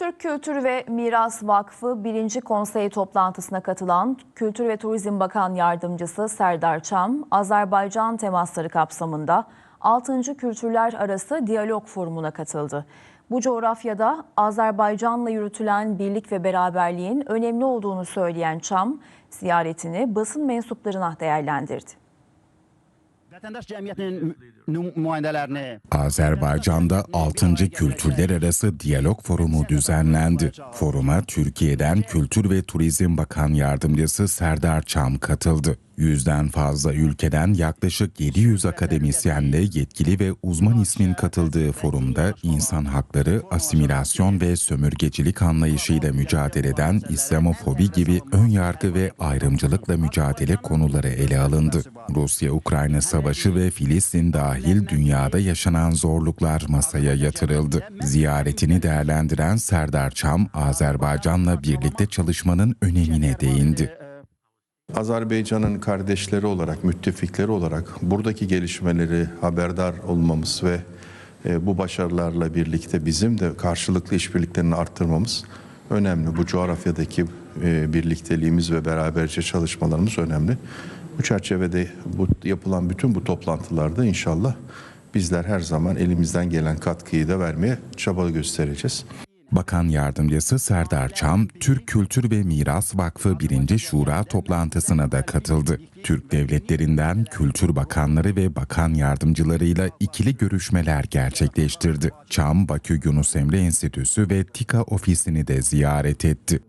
Türk Kültür ve Miras Vakfı 1. Konsey toplantısına katılan Kültür ve Turizm Bakan Yardımcısı Serdar Çam, Azerbaycan temasları kapsamında 6. Kültürler Arası Diyalog Forumu'na katıldı. Bu coğrafyada Azerbaycan'la yürütülen birlik ve beraberliğin önemli olduğunu söyleyen Çam, ziyaretini basın mensuplarına değerlendirdi. Vətəndaş cəmiyyətinin nüm- nümayəndələrini Azerbaycan'da 6. Kültürler Arası Diyalog Forumu düzenlendi. Foruma Türkiye'den Kültür ve Turizm Bakan Yardımcısı Serdar Çam katıldı. Yüzden fazla ülkeden yaklaşık 700 akademisyenle yetkili ve uzman ismin katıldığı forumda insan hakları, asimilasyon ve sömürgecilik anlayışıyla mücadele eden İslamofobi gibi ön yargı ve ayrımcılıkla mücadele konuları ele alındı. Rusya-Ukrayna savaşı ve Filistin dahil dünyada yaşanan zorluklar masaya yatırıldı. Ziyaretini değerlendiren Serdar Çam, Azerbaycan'la birlikte çalışmanın önemine değindi. Azerbaycan'ın kardeşleri olarak, müttefikleri olarak buradaki gelişmeleri haberdar olmamız ve e, bu başarılarla birlikte bizim de karşılıklı işbirliklerini arttırmamız önemli. Bu coğrafyadaki e, birlikteliğimiz ve beraberce çalışmalarımız önemli. Bu çerçevede bu yapılan bütün bu toplantılarda inşallah bizler her zaman elimizden gelen katkıyı da vermeye çaba göstereceğiz. Bakan Yardımcısı Serdar Çam, Türk Kültür ve Miras Vakfı 1. Şura toplantısına da katıldı. Türk devletlerinden kültür bakanları ve bakan yardımcılarıyla ikili görüşmeler gerçekleştirdi. Çam, Bakü Yunus Emre Enstitüsü ve TİKA ofisini de ziyaret etti.